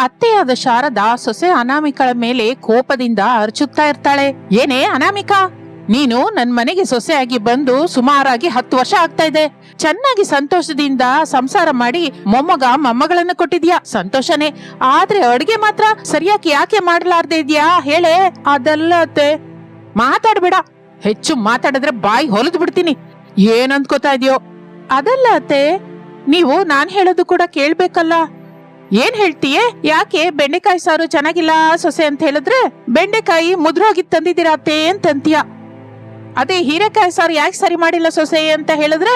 ಅತ್ತೆಯಾದ ಶಾರದಾ ಸೊಸೆ ಅನಾಮಿಕಳ ಮೇಲೆ ಕೋಪದಿಂದ ಅರ್ಚುತ್ತಾ ಇರ್ತಾಳೆ. ಏನೇ ಅನಾಮಿಕಾ? ನೀನು ನನ್ ಮನೆಗೆ ಸೊಸೆಯಾಗಿ ಬಂದು ಸುಮಾರಾಗಿ ಹತ್ತು ವರ್ಷ ಆಗ್ತಾ ಇದೆ. ಚೆನ್ನಾಗಿ ಸಂತೋಷದಿಂದ ಸಂಸಾರ ಮಾಡಿ ಮೊಮ್ಮಗ ಮೊಮ್ಮಗಳನ್ನ ಕೊಟ್ಟಿದ್ಯಾ? ಸಂತೋಷನೇ. ಆದ್ರೆ ಅಡುಗೆ ಮಾತ್ರ ಸರಿಯಾಗಿ ಯಾಕೆ ಮಾಡ್ಲಾರ್ದೆ ಇದ್ಯಾ? ಹೇಳೆ. ಅದಲ್ಲ ಅತ್ತೆ. ಮಾತಾಡ್ಬೇಡ. ಹೆಚ್ಚು ಮಾತಾಡಿದ್ರೆ ಬಾಯಿ ಹೊಲದ್ ಬಿಡ್ತೀನಿ. ಏನ್ ಅಂದ್ಕೋತಾ ಇದೆಯೋ? ಅದಲ್ಲ ಅತ್ತೆ. ನೀವು ನಾನ್ ಹೇಳೋದು ಕೂಡ ಕೇಳ್ಬೇಕಲ್ಲ. ಏನ್ ಹೇಳ್ತೀಯೇ? ಯಾಕೆ? ಬೆಂಡೆಕಾಯಿ ಸಾರು ಚೆನ್ನಾಗಿಲ್ಲ ಸೊಸೆ ಅಂತ ಹೇಳಿದ್ರೆ, ಬೆಂಡೆಕಾಯಿ ಮುದ್ರೋಗಿ ತಂದಿದ್ದೀರಾ ಅತ್ತೆ ಅಂತಂತೀಯ. ಅದೇ ಹೀರೆಕಾಯಿ ಸಾರು ಯಾಕೆ ಸರಿ ಮಾಡಿಲ್ಲ ಸೊಸೆ ಅಂತ ಹೇಳಿದ್ರೆ,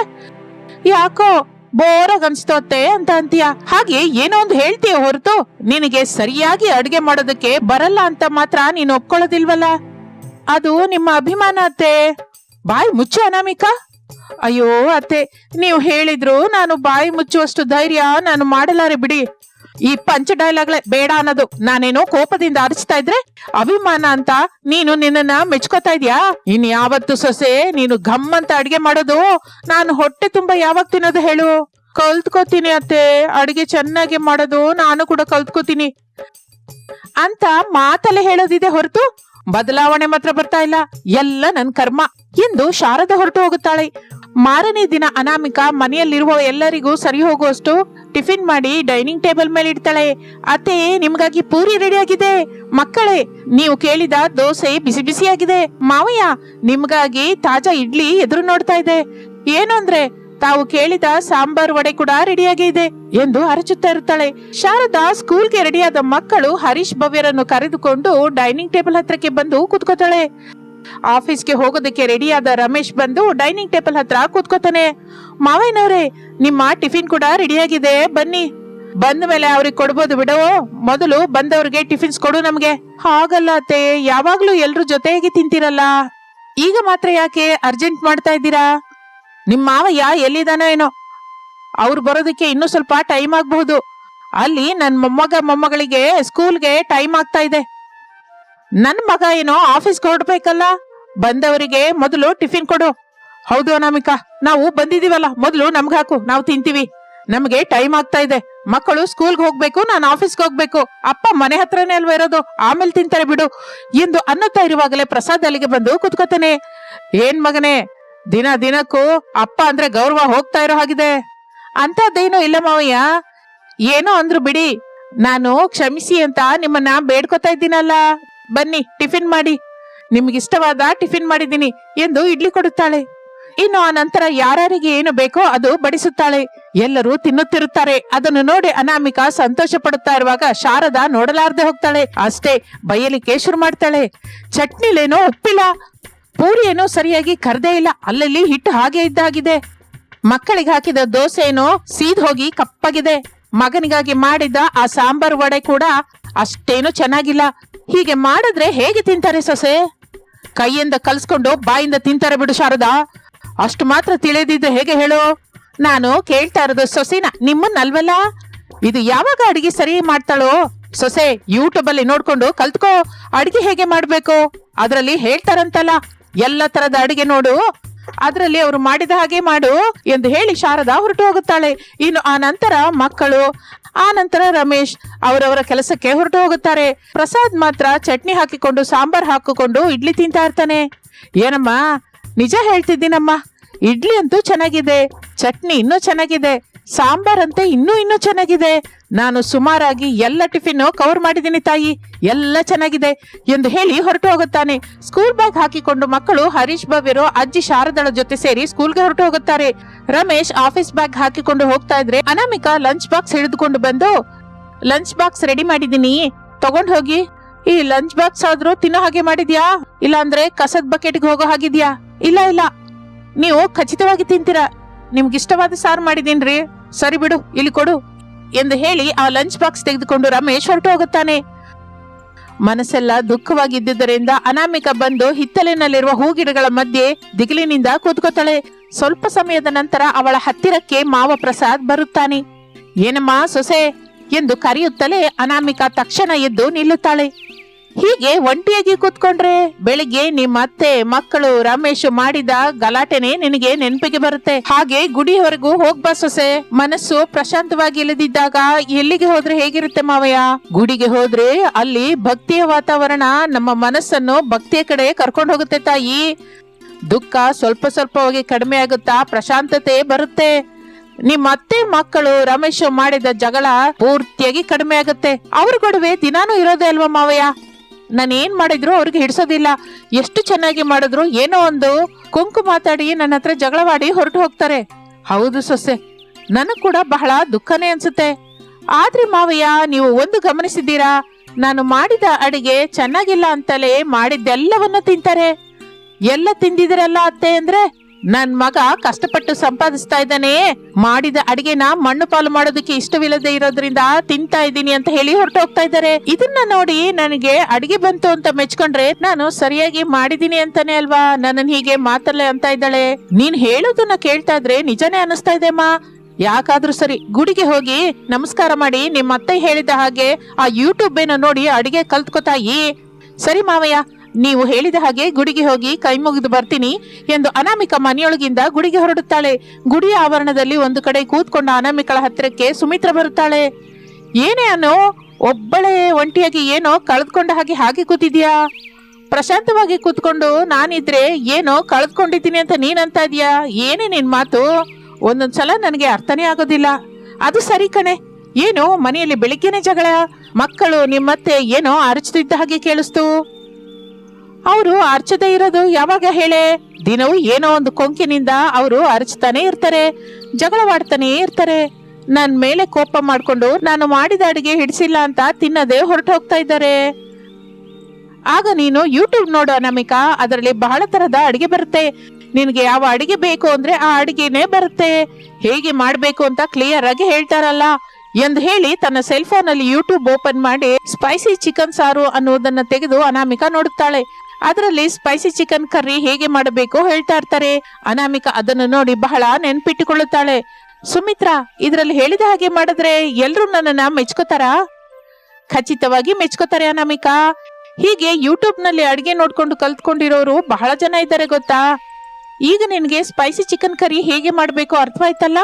ಯಾಕೋ ಬೋರಾಗ್ ಅನ್ಸ್ತೋತ್ತೆ ಅಂತ ಅಂತೀಯ. ಹಾಗೆ ಏನೋ ಒಂದು ಹೇಳ್ತೀಯ ಹೊರತು, ನಿನಗೆ ಸರಿಯಾಗಿ ಅಡುಗೆ ಮಾಡೋದಕ್ಕೆ ಬರಲ್ಲ ಅಂತ ಮಾತ್ರ ನೀನು ಒಪ್ಕೊಳ್ಳೋದಿಲ್ವಲ್ಲ? ಅದು ನಿಮ್ಮ ಅಭಿಮಾನ ಅತ್ತೆ. ಬಾಯಿ ಮುಚ್ಚು ಅನಾಮಿಕಾ. ಅಯ್ಯೋ ಅತ್ತೆ, ನೀವು ಹೇಳಿದ್ರು ನಾನು ಬಾಯಿ ಮುಚ್ಚುವಷ್ಟು ಧೈರ್ಯ ನಾನು ಮಾಡಲಾರೆ ಬಿಡಿ. ಈ ಪಂಚ ಡೈಲಾಗ್ಲೆ ಬೇಡ ಅನ್ನೋದು. ನಾನೇನೋ ಕೋಪದಿಂದ ಅರಚ್ತಾ ಇದ್ರೆ ಅಭಿಮಾನ ಅಂತ ನೀನು ನಿನ್ನನ್ನ ಮೆಚ್ಕೋತಾ ಇದ್ಯಾ? ಇನ್ ಯಾವತ್ತು ಸೊಸೆ, ನೀನು ಘಮ್ ಅಂತ ಅಡ್ಗೆ ಮಾಡೋದು? ನಾನು ಹೊಟ್ಟೆ ತುಂಬಾ ಯಾವಾಗ ತಿನ್ನೋದು ಹೇಳು? ಕಲ್ತ್ಕೋತೀನಿ ಅತ್ತೆ. ಅಡಿಗೆ ಚೆನ್ನಾಗಿ ಮಾಡೋದು ನಾನು ಕೂಡ ಕಲ್ತ್ಕೋತೀನಿ. ಅಂತ ಮಾತಲ್ಲೇ ಹೇಳೋದಿದೆ ಹೊರತು ಬದಲಾವಣೆ ಮಾತ್ರ ಬರ್ತಾ ಇಲ್ಲ. ಎಲ್ಲ ನನ್ ಕರ್ಮ ಎಂದು ಶಾರದ ಹೊರಟು ಹೋಗುತ್ತಾಳೆ. ಮಾರನೇ ದಿನ ಅನಾಮಿಕ ಮನೆಯಲ್ಲಿರುವ ಎಲ್ಲರಿಗೂ ಸರಿ ಹೋಗುವಷ್ಟು ಟಿಫಿನ್ ಮಾಡಿ ಡೈನಿಂಗ್ ಟೇಬಲ್ ಮೇಲೆ ಇಡ್ತಾಳೆ. ಅತ್ತೆ, ನಿಮ್ಗಾಗಿ ಪೂರಿ ರೆಡಿ ಆಗಿದೆ. ಮಕ್ಕಳೇ, ನೀವು ಕೇಳಿದ ದೋಸೆ ಬಿಸಿ ಬಿಸಿಯಾಗಿದೆ ಮಾವಯ್ಯ, ನಿಮ್ಗಾಗಿ ತಾಜಾ ಇಡ್ಲಿ ಎದುರು ನೋಡ್ತಾ ಇದೆ. ಏನು ಅಂದ್ರೆ, ತಾವು ಕೇಳಿದ ಸಾಂಬಾರ್ ವಡೆ ಕೂಡ ರೆಡಿಯಾಗಿ ಇದೆ ಎಂದು ಅರಚುತ್ತಾ ಇರುತ್ತಾಳೆ ಶಾರದಾ ಸ್ಕೂಲ್ಗೆ ರೆಡಿಯಾದ ಮಕ್ಕಳು ಹರೀಶ್ ಭವ್ಯರನ್ನು ಕರೆದುಕೊಂಡು ಡೈನಿಂಗ್ ಟೇಬಲ್ ಹತ್ರಕ್ಕೆ ಬಂದು ಕೂತ್ಕೋತಾಳೆ. ಆಫೀಸ್ಗೆ ಹೋಗೋದಕ್ಕೆ ರೆಡಿಯಾದ ರಮೇಶ್ ಬಂದು ಡೈನಿಂಗ್ ಟೇಬಲ್ ಹತ್ರ ಕೂತ್ಕೋತಾನೆ. ಮಾವಯ್ಯನವ್ರೆ, ನಿಮ್ಮ ಟಿಫಿನ್ ಕೂಡ ರೆಡಿಯಾಗಿದೆ ಬನ್ನಿ. ಬಂದ ಮೇಲೆ ಅವ್ರಿಗೆ ಕೊಡ್ಬೋದು ಬಿಡೋ. ಮೊದಲು ಬಂದವ್ರಿಗೆ ಟಿಫಿನ್ಸ್ ಕೊಡು ನಮ್ಗೆ. ಹಾಗಲ್ಲ ಅತ್ತೆ, ಯಾವಾಗ್ಲೂ ಎಲ್ರು ಜೊತೆಯಾಗಿ ತಿಂತೀರಲ್ಲ. ಈಗ ಮಾತ್ರ ಯಾಕೆ ಅರ್ಜೆಂಟ್ ಮಾಡ್ತಾ ಇದ್ದೀರಾ? ನಿಮ್ಮ ಮಾವಯ್ಯ ಎಲ್ಲಿದಾನೋ ಏನೋ. ಅವ್ರು ಬರೋದಕ್ಕೆ ಇನ್ನೂ ಸ್ವಲ್ಪ ಟೈಮ್ ಆಗ್ಬಹುದು. ಅಲ್ಲಿ ನನ್ನ ಮೊಮ್ಮಗ ಮೊಮ್ಮಗಳಿಗೆ ಸ್ಕೂಲ್ಗೆ ಟೈಮ್ ಆಗ್ತಾ ಇದೆ. ನನ್ ಮಗ ಏನೋ ಆಫೀಸ್ಗೆ ಹೊರಡ್ಬೇಕಲ್ಲ? ಬಂದವರಿಗೆ ಮೊದಲು ಟಿಫಿನ್ ಕೊಡು. ಹೌದು ಅನಾಮಿಕಾ, ನಾವು ಬಂದಿದೀವಲ್ಲ ಮೊದಲು ನಮ್ಗೆ ಹಾಕು, ನಾವು ತಿಂತೀವಿ. ನಮಗೆ ಟೈಮ್ ಆಗ್ತಾ ಇದೆ. ಮಕ್ಕಳು ಸ್ಕೂಲ್ಗೆ ಹೋಗ್ಬೇಕು, ನಾನು ಆಫೀಸ್ಗೆ ಹೋಗ್ಬೇಕು. ಅಪ್ಪ ಮನೆ ಹತ್ರನೇ ಅಲ್ವಾ ಇರೋದು? ಆಮೇಲೆ ತಿಂತಾರೆ ಬಿಡು. ಎಂದು ಅನ್ನುತ್ತಾ ಇರುವಾಗಲೇ ಪ್ರಸಾದ್ ಅಲ್ಲಿಗೆ ಬಂದು ಕುತ್ಕೋತಾನೆ. ಏನ್ ಮಗನೇ, ದಿನ ದಿನಕ್ಕೂ ಅಪ್ಪ ಅಂದ್ರೆ ಗೌರವ ಹೋಗ್ತಾ ಇರೋ ಹಾಗಿದೆ. ಅಂತದ್ದೇನು ಇಲ್ಲ ಮಾವಯ್ಯ. ಏನೋ ಅಂದ್ರು ಬಿಡಿ. ನಾನು ಕ್ಷಮಿಸಿ ಅಂತ ನಿಮ್ಮನ್ನ ಬೇಡ್ಕೊತಾ ಇದ್ದೀನಲ್ಲ. ಬನ್ನಿ, ಟಿಫಿನ್ ಮಾಡಿ. ನಿಮ್ಗಿಷ್ಟವಾದ ಟಿಫಿನ್ ಮಾಡಿದ್ದೀನಿ ಎಂದು ಇಡ್ಲಿ ಕೊಡುತ್ತಾಳೆ. ಇನ್ನು ಆ ನಂತರ ಯಾರ್ಯಾರಿಗೆ ಏನು ಬೇಕೋ ಅದು ಬಡಿಸುತ್ತಾಳೆ. ಎಲ್ಲರೂ ತಿನ್ನುತ್ತಿರುತ್ತಾರೆ. ಅದನ್ನು ನೋಡಿ ಅನಾಮಿಕಾ ಸಂತೋಷ ಪಡುತ್ತಾ ಇರುವಾಗ ಶಾರದಾ ನೋಡಲಾರ್ದೆ ಹೋಗ್ತಾಳೆ. ಅಷ್ಟೇ ಬೈಯಲಿ ಶುರು ಮಾಡ್ತಾಳೆ. ಚಟ್ನಿಲೇನೋ ಉಪ್ಪಿಲ್ಲ. ಪೂರಿಯೇನೋ ಸರಿಯಾಗಿ ಕರ್ದೇ ಇಲ್ಲ. ಅಲ್ಲಲ್ಲಿ ಹಿಟ್ಟು ಹಾಗೆ ಇದ್ದಾಗಿದೆ. ಮಕ್ಕಳಿಗೆ ಹಾಕಿದ ದೋಸೆ ಏನೋ ಸೀದ್ ಹೋಗಿ ಕಪ್ಪಾಗಿದೆ. ಮಗನಿಗಾಗಿ ಮಾಡಿದ ಆ ಸಾಂಬಾರ್ ವಡೆ ಕೂಡ ಅಷ್ಟೇನು ಚೆನ್ನಾಗಿಲ್ಲ. ಹೀಗೆ ಮಾಡಿದ್ರೆ ಹೇಗೆ ತಿಂತಾರೆ ಸೊಸೆ? ಕೈಯಿಂದ ಕಲ್ಸ್ಕೊಂಡು ಬಾಯಿಂದ ತಿಂತಾರೆ ಬಿಡು ಶಾರದಾ. ಅಷ್ಟು ಮಾತ್ರ ತಿಳಿದಿದ್ದು ಹೇಗೆ ಹೇಳು? ನಾನು ಕೇಳ್ತಾ ಇರೋದು ಸೊಸೆನ ನಿಮ್ಮನ್ನಲ್ವಲ್ಲ ಇದು ಯಾವಾಗ ಅಡಿಗೆ ಸರಿ ಮಾಡ್ತಾಳೋ? ಸೊಸೆ ಯೂಟ್ಯೂಬ್ ಅಲ್ಲಿ ನೋಡ್ಕೊಂಡು ಕಲ್ತ್ಕೋ. ಅಡಿಗೆ ಹೇಗೆ ಮಾಡ್ಬೇಕು? ಅದರಲ್ಲಿ ಹೇಳ್ತಾರಂತಲ್ಲ, ಎಲ್ಲ ತರದ ಅಡಿಗೆ ನೋಡು. ಅದರಲ್ಲಿ ಅವರು ಮಾಡಿದ ಹಾಗೆ ಮಾಡು ಎಂದು ಹೇಳಿ ಶಾರದಾ ಹೊರಟು ಹೋಗುತ್ತಾಳೆ. ಇನ್ನು ಆ ನಂತರ ಮಕ್ಕಳು ಆ ನಂತರ ರಮೇಶ್ ಅವರವರ ಕೆಲಸಕ್ಕೆ ಹೊರಟು ಹೋಗುತ್ತಾರೆ. ಪ್ರಸಾದ್ ಮಾತ್ರ ಚಟ್ನಿ ಹಾಕಿಕೊಂಡು, ಸಾಂಬಾರ್ ಹಾಕಿಕೊಂಡು ಇಡ್ಲಿ ತಿಂತಾ ಇರ್ತಾನೆ. ಏನಮ್ಮ? ನಿಜ ಹೇಳ್ತಿದ್ದೀನಮ್ಮ. ಇಡ್ಲಿ ಅಂತೂ ಚೆನ್ನಾಗಿದೆ. ಚಟ್ನಿ ಇನ್ನೂ ಚೆನ್ನಾಗಿದೆ. ಸಾಂಬಾರ್ ಅಂತ ಇನ್ನೂ ಇನ್ನೂ ಚೆನ್ನಾಗಿದೆ. ನಾನು ಸುಮಾರಾಗಿ ಎಲ್ಲ ಟಿಫಿನ್ ಕವರ್ ಮಾಡಿದ್ದೀನಿ ತಾಯಿ. ಎಲ್ಲ ಚೆನ್ನಾಗಿದೆ ಎಂದು ಹೇಳಿ ಹೊರಟು ಹೋಗುತ್ತಾನೆ. ಸ್ಕೂಲ್ ಬ್ಯಾಗ್ ಹಾಕಿಕೊಂಡು ಮಕ್ಕಳು ಹರೀಶ್ ಭವ್ಯರು ಅಜ್ಜಿ ಶಾರದಳ ಜೊತೆ ಸೇರಿ ಸ್ಕೂಲ್ಗೆ ಹೊರಟು ಹೋಗುತ್ತಾರೆ. ರಮೇಶ್ ಆಫೀಸ್ ಬ್ಯಾಗ್ ಹಾಕಿಕೊಂಡು ಹೋಗ್ತಾ ಇದ್ರೆ ಅನಾಮಿಕಾ ಲಂಚ್ ಬಾಕ್ಸ್ ಹಿಡಿದುಕೊಂಡು ಬಂದು ಲಂಚ್ ಬಾಕ್ಸ್ ರೆಡಿ ಮಾಡಿದೀನಿ ತಗೊಂಡ್ ಹೋಗಿ. ಈ ಲಂಚ್ ಬಾಕ್ಸ್ ಆದ್ರೂ ತಿನ್ನೋ ಹಾಗೆ ಮಾಡಿದ್ಯಾ? ಇಲ್ಲ ಅಂದ್ರೆ ಕಸದ ಬಕೆಟ್ಗೆ ಹೋಗೋ ಹಾಗಿದ್ಯಾ? ಇಲ್ಲ ಇಲ್ಲ. ನೀವು ಖಚಿತವಾಗಿ ತಿಂತೀರಾ? ನಿಮ್ಗಿಷ್ಟವಾದ ಸಾರು ಮಾಡಿದೀನ್ರಿ ಸರಿ ಬಿಡು, ಇಲ್ಲಿ ಕೊಡು ಎಂದು ಹೇಳಿ ಆ ಲಂಚ್ ಬಾಕ್ಸ್ ತೆಗೆದುಕೊಂಡು ರಮೇಶ್ ಹೊರಟು ಹೋಗುತ್ತಾನೆ. ಮನಸ್ಸೆಲ್ಲ ದುಃಖವಾಗಿದ್ದುದರಿಂದ ಅನಾಮಿಕ ಬಂದು ಹಿತ್ತಲಿನಲ್ಲಿರುವ ಹೂಗಿಡಗಳ ಮಧ್ಯೆ ದಿಗಿಲಿನಿಂದ ಕೂತ್ಕೋತಾಳೆ. ಸ್ವಲ್ಪ ಸಮಯದ ನಂತರ ಅವಳ ಹತ್ತಿರಕ್ಕೆ ಮಾವ ಪ್ರಸಾದ್ ಬರುತ್ತಾನೆ. ಏನಮ್ಮ ಸೊಸೆ ಎಂದು ಕರೆಯುತ್ತಲೇ ಅನಾಮಿಕ ತಕ್ಷಣ ಎದ್ದು ನಿಲ್ಲುತ್ತಾಳೆ. ಹೀಗೆ ಒಂಟಿಯಾಗಿ ಕೂತ್ಕೊಂಡ್ರೆ ಬೆಳಿಗ್ಗೆ ನಿಮ್ಮ ಅತ್ತೆ, ಮಕ್ಕಳು, ರಮೇಶ್ ಮಾಡಿದ ಗಲಾಟೆನೆ ನಿನಗೆ ನೆನಪಿಗೆ ಬರುತ್ತೆ. ಹಾಗೆ ಗುಡಿವರೆಗೂ ಹೋಗ್ಬಾ ಸೊಸೆ. ಮನಸ್ಸು ಪ್ರಶಾಂತವಾಗಿ ಇಲ್ಲದಿದ್ದಾಗ ಎಲ್ಲಿಗೆ ಹೋದ್ರೆ ಹೇಗಿರುತ್ತೆ ಮಾವಯ್ಯ? ಗುಡಿಗೆ ಹೋದ್ರೆ ಅಲ್ಲಿ ಭಕ್ತಿಯ ವಾತಾವರಣ, ನಮ್ಮ ಮನಸ್ಸನ್ನು ಭಕ್ತಿಯ ಕಡೆ ಕರ್ಕೊಂಡು ಹೋಗುತ್ತೆ ತಾಯಿ. ದುಃಖ ಸ್ವಲ್ಪ ಸ್ವಲ್ಪವಾಗಿ ಕಡಿಮೆ ಆಗುತ್ತಾ ಪ್ರಶಾಂತತೆ ಬರುತ್ತೆ. ನಿಮ್ಮ ಅತ್ತೆ, ಮಕ್ಕಳು, ರಮೇಶ್ ಮಾಡಿದ ಜಗಳ ಪೂರ್ತಿಯಾಗಿ ಕಡಿಮೆ ಆಗುತ್ತೆ. ಅವ್ರ ಗೊಡವೆ ದಿನಾನು ಇರೋದೇ ಅಲ್ವಾ ಮಾವಯ್ಯ? ನಾನು ಏನು ಮಾಡಿದ್ರು ಅವ್ರಿಗೆ ಹಿಡಿಸೋದಿಲ್ಲ. ಎಷ್ಟು ಚೆನ್ನಾಗಿ ಮಾಡಿದ್ರು ಏನೋ ಒಂದು ಕುಂಕು ಮಾತಾಡಿ ನನ್ನ ಹತ್ರ ಜಗಳವಾಡಿ ಹೊರಟು ಹೋಗ್ತಾರೆ. ಹೌದು ಸೊಸೆ, ನನಗೆ ಕೂಡ ಬಹಳ ದುಃಖನೇ ಅನ್ಸುತ್ತೆ. ಆದ್ರೆ ಮಾವಯ್ಯ, ನೀವು ಒಂದು ಗಮನಿಸಿದ್ದೀರಾ? ನಾನು ಮಾಡಿದ ಅಡಿಗೆ ಚೆನ್ನಾಗಿಲ್ಲ ಅಂತಲೇ ಮಾಡಿದ್ದೆಲ್ಲವನ್ನ ತಿಂತಾರೆ. ಎಲ್ಲ ತಿಂದಿದ್ರಲ್ಲ ಅತ್ತೆ ಅಂದ್ರೆ? ನನ್ ಮಗ ಕಷ್ಟಪಟ್ಟು ಸಂಪಾದಿಸ್ತಾ ಇದ್ದಾನೆ. ಮಾಡಿದ ಅಡಿಗೆನ ಮಣ್ಣು ಪಾಲು ಮಾಡೋದಕ್ಕೆ ಇಷ್ಟವಿಲ್ಲದೆ ಇರೋದ್ರಿಂದ ತಿಂತಾ ಇದ್ದೀನಿ ಅಂತ ಹೇಳಿ ಹೊರಟೋಗ್ತಾ ಇದ್ದಾರೆ. ಇದನ್ನ ನೋಡಿ ನನಗೆ ಅಡಿಗೆ ಬಂತು ಅಂತ ಮೆಚ್ಕೊಂಡ್ರೆ ನಾನು ಸರಿಯಾಗಿ ಮಾಡಿದೀನಿ ಅಂತಾನೆ ಅಲ್ವಾ? ನನ್ನನ್ ಹೀಗೆ ಮಾತಲ್ಲೇ ಅಂತ ಇದ್ದಾಳೆ. ನೀನ್ ಹೇಳೋದನ್ನ ಕೇಳ್ತಾ ಇದ್ರೆ ನಿಜನೇ ಅನಿಸ್ತಾ ಇದೆ, ಅಮ್ಮ. ಯಾಕಾದ್ರೂ ಸರಿ ಗುಡಿಗೆ ಹೋಗಿ ನಮಸ್ಕಾರ ಮಾಡಿ ನಿಮ್ಮ ಅತ್ತೆ ಹೇಳಿದ ಹಾಗೆ ಆ ಯೂಟ್ಯೂಬ್ ಏನೋ ನೋಡಿ ಅಡಿಗೆ ಕಲ್ತ್ಕೊತಾಯಿ ಸರಿ ಮಾವಯ್ಯ ನೀವು ಹೇಳಿದ ಹಾಗೆ ಗುಡಿಗೆ ಹೋಗಿ ಕೈ ಮುಗಿದು ಬರ್ತೀನಿ ಎಂದು ಅನಾಮಿಕ ಮನೆಯೊಳಗಿಂದ ಗುಡಿಗೆ ಹೊರಡುತ್ತಾಳೆ. ಗುಡಿಯ ಆವರಣದಲ್ಲಿ ಒಂದು ಕಡೆ ಕೂತ್ಕೊಂಡ ಅನಾಮಿಕಳ ಹತ್ತಿರಕ್ಕೆ ಸುಮಿತ್ರ ಬರುತ್ತಾಳೆ. ಏನೇ ಅನೋ ಒಬ್ಬಳೇ ಒಂಟಿಯಾಗಿ ಏನೋ ಕಳೆದ್ಕೊಂಡ ಹಾಗೆ ಹಾಗೆ ಕೂತಿದ್ಯಾ? ಪ್ರಶಾಂತವಾಗಿ ಕೂತ್ಕೊಂಡು ನಾನಿದ್ರೆ ಏನೋ ಕಳೆದುಕೊಂಡಿದ್ದೀನಿ ಅಂತ ನೀನ್ ಅಂತ ಇದೀಯಾ ಏನೇ ನಿನ್ ಮಾತು? ಒಂದೊಂದ್ಸಲ ನನಗೆ ಅರ್ಥನೇ ಆಗೋದಿಲ್ಲ. ಅದು ಸರಿ ಕಣೆ. ಏನು ಮನೆಯಲ್ಲಿ ಬೆಳಿಗ್ಗೆನೆ ಜಗಳ? ಮಕ್ಕಳು ನಿಮ್ಮತ್ತೆ ಏನೋ ಅರಚುತ್ತಿದ್ದ ಹಾಗೆ ಕೇಳಿಸ್ತು. ಅವರು ಅರ್ಚದೆ ಇರೋದು ಯಾವಾಗ ಹೇಳೆ? ದಿನವೂ ಏನೋ ಒಂದು ಕೊಂಕಿನಿಂದ ಅವರು ಅರ್ಚತಾನೆ ಇರ್ತಾರೆ, ಜಗಳವಾಡ್ತಾನೆ ಇರ್ತಾರೆ. ನನ್ ಮೇಲೆ ಕೋಪ ಮಾಡ್ಕೊಂಡು ನಾನು ಮಾಡಿದ ಅಡಿಗೆ ಹಿಡಿಸಿಲ್ಲ ಅಂತ ತಿನ್ನದೆ ಹೊರಟು ಹೋಗ್ತಾ ಇದ್ದಾರೆ. ಆಗ ನೀನು ಯೂಟ್ಯೂಬ್ ನೋಡು ನಮಿಕಾ ಅದರಲ್ಲಿ ಬಹಳ ತರದ ಅಡಿಗೆ ಬರುತ್ತೆ. ನಿನಗೆ ಯಾವ ಅಡಿಗೆ ಬೇಕು ಅಂದ್ರೆ ಆ ಅಡಿಗೆನೇ ಬರುತ್ತೆ. ಹೇಗೆ ಮಾಡ್ಬೇಕು ಅಂತ ಕ್ಲಿಯರ್ ಆಗಿ ಹೇಳ್ತಾರಲ್ಲ. ಎಂದು ಹೇಳಿ ತನ್ನ ಸೆಲ್ ಫೋನ್ ಅಲ್ಲಿ ಯೂಟ್ಯೂಬ್ ಓಪನ್ ಮಾಡಿ ಸ್ಪೈಸಿ ಚಿಕನ್ ಸಾರು ಅನ್ನುವುದನ್ನ ತೆಗೆದು ಅನಾಮಿಕಾ ನೋಡುತ್ತಾಳೆ. ಅದರಲ್ಲಿ ಸ್ಪೈಸಿ ಚಿಕನ್ ಕರ್ರಿ ಹೇಗೆ ಮಾಡಬೇಕು ಹೇಳ್ತಾ ಇರ್ತಾರೆ. ಅನಾಮಿಕ ಅದನ್ನು ನೋಡಿ ಬಹಳ ನೆನ್ಪಿಟ್ಟುಕೊಳ್ಳುತ್ತಾಳೆ. ಸುಮಿತ್ರಾ, ಇದರಲ್ಲಿ ಹೇಳಿದ ಹಾಗೆ ಮಾಡಿದ್ರೆ ಎಲ್ರು ನನ್ನನ್ನ ಮೆಚ್ಕೋತಾರ? ಖಚಿತವಾಗಿ ಮೆಚ್ಕೋತಾರೆ ಅನಾಮಿಕಾ. ಹೀಗೆ ಯೂಟ್ಯೂಬ್ನಲ್ಲಿ ಅಡಿಗೆ ನೋಡ್ಕೊಂಡು ಕಲ್ತ್ಕೊಂಡಿರೋರು ಬಹಳ ಜನ ಇದ್ದಾರೆ ಗೊತ್ತಾ? ಈಗ ನಿನ್ಗೆ ಸ್ಪೈಸಿ ಚಿಕನ್ ಕರಿ ಹೇಗೆ ಮಾಡಬೇಕು ಅರ್ಥವಾಯ್ತಲ್ಲ?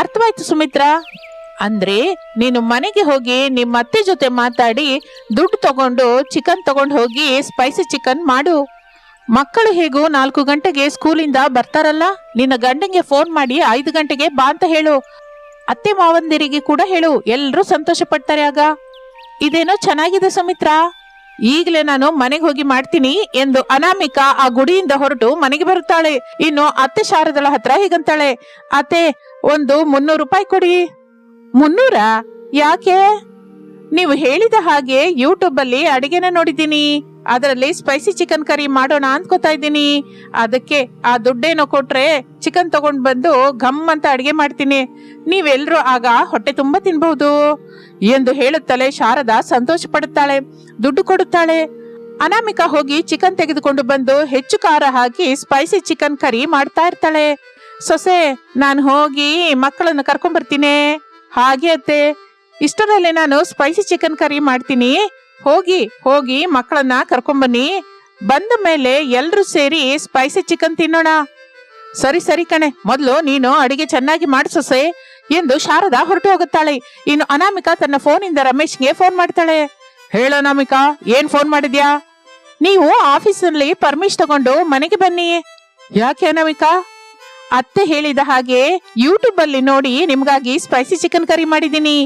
ಅರ್ಥವಾಯ್ತು ಸುಮಿತ್ರಾ. ಅಂದ್ರೆ ನೀನು ಮನೆಗೆ ಹೋಗಿ ನಿಮ್ಮ ಅತ್ತೆ ಜೊತೆ ಮಾತಾಡಿ ದುಡ್ಡು ತಗೊಂಡು ಚಿಕನ್ ತಗೊಂಡು ಹೋಗಿ ಸ್ಪೈಸಿ ಚಿಕನ್ ಮಾಡು. ಮಕ್ಕಳು ಹೇಗೂ ನಾಲ್ಕು ಗಂಟೆಗೆ ಸ್ಕೂಲಿಂದ ಬರ್ತಾರಲ್ಲ? ನಿನ್ನ ಗಂಡಂಗೆ ಫೋನ್ ಮಾಡಿ ಐದು ಗಂಟೆಗೆ ಬಾ ಅಂತ ಹೇಳು. ಅತ್ತೆ ಮಾವಂದಿರಿಗೆ ಕೂಡ ಹೇಳು ಎಲ್ಲರೂ ಸಂತೋಷ ಪಡ್ತಾರೆ ಆಗ. ಇದೇನೋ ಚೆನ್ನಾಗಿದೆ ಸುಮಿತ್ರಾ? ಈಗಲೇ ನಾನು ಮನೆಗೆ ಹೋಗಿ ಮಾಡ್ತೀನಿ ಎಂದು ಅನಾಮಿಕಾ ಆ ಗುಡಿಯಿಂದ ಹೊರಟು ಮನೆಗೆ ಬರುತ್ತಾಳೆ. ಇನ್ನು ಅತ್ತೆ ಶಾರದಳ ಹತ್ರ ಹೀಗಂತಾಳೆ. ಅತ್ತೆ, ಒಂದು ಮುನ್ನೂರು ರೂಪಾಯಿ ಕೊಡಿ. ಮುನ್ನೂರ? ಯಾಕೆ? ನೀವು ಹೇಳಿದ ಹಾಗೆ ಯೂಟ್ಯೂಬ್ ಅಲ್ಲಿ ಅಡಿಗೆನ ನೋಡಿದ್ದೀನಿ. ಅದರಲ್ಲಿ ಸ್ಪೈಸಿ ಚಿಕನ್ ಕರಿ ಮಾಡೋಣ ಅನ್ಕೋತಾ ಇದ್ದೀನಿ. ಅದಕ್ಕೆ ಆ ದುಡ್ಡೇನೋ ಕೊಟ್ರೆ ಚಿಕನ್ ತಗೊಂಡ್ ಬಂದು ಘಮ್ ಅಂತ ಅಡಿಗೆ ಮಾಡ್ತೀನಿ. ನೀವೆಲ್ರೂ ಆಗ ಹೊಟ್ಟೆ ತುಂಬಾ ತಿನ್ಬಹುದು. ಎಂದು ಹೇಳುತ್ತಲೇ ಶಾರದಾ ಸಂತೋಷ ಪಡುತ್ತಾಳೆ ದುಡ್ಡು ಕೊಡುತ್ತಾಳೆ. ಅನಾಮಿಕಾ ಹೋಗಿ ಚಿಕನ್ ತೆಗೆದುಕೊಂಡು ಬಂದು ಹೆಚ್ಚು ಖಾರ ಹಾಕಿ ಸ್ಪೈಸಿ ಚಿಕನ್ ಕರಿ ಮಾಡ್ತಾ ಇರ್ತಾಳೆ. ಸೊಸೆ, ನಾನು ಹೋಗಿ ಮಕ್ಕಳನ್ನು ಕರ್ಕೊಂಡ್ ಬರ್ತೀನಿ ಹಾಗೆ ಅತ್ತೆ. ಇಷ್ಟರಲ್ಲಿ ನಾನು ಸ್ಪೈಸಿ ಚಿಕನ್ ಕರಿ ಮಾಡ್ತೀನಿ. ಹೋಗಿ ಹೋಗಿ ಮಕ್ಕಳನ್ನ ಕರ್ಕೊಂಬನ್ನಿ. ಬಂದ ಮೇಲೆ ಎಲ್ಲರೂ ಸೇರಿ ಸ್ಪೈಸಿ ಚಿಕನ್ ತಿನ್ನೋಣ. ಸರಿ ಸರಿ ಕಣೆ. ಮೊದಲು ನೀನು ಅಡಿಗೆ ಚೆನ್ನಾಗಿ ಮಾಡಿಸೊಸೆ ಎಂದು ಶಾರದಾ ಹೊರಟು ಹೋಗುತ್ತಾಳೆ. ಇನ್ನು ಅನಾಮಿಕಾ ತನ್ನ ಫೋನಿಂದ ರಮೇಶ್ಗೆ ಫೋನ್ ಮಾಡ್ತಾಳೆ. ಹೇಳು ಅನಾಮಿಕಾ, ಏನ್ ಫೋನ್ ಮಾಡಿದ್ಯಾ? ನೀವು ಆಫೀಸಲ್ಲಿ ಪರ್ಮಿಷ್ ತಗೊಂಡು ಮನೆಗೆ ಬನ್ನಿ. ಯಾಕೆ ಅನಾಮಿಕಾ? ಅತ್ತೆ ಹೇಳಿದ ಹಾಗೆ ಯೂಟ್ಯೂಬ್ ಅಲ್ಲಿ ನೋಡಿ ನಿಮ್ಗಾಗಿ ಸ್ಪೈಸಿ ಚಿಕನ್ ಕರಿ ಮಾಡಿದೀನಿ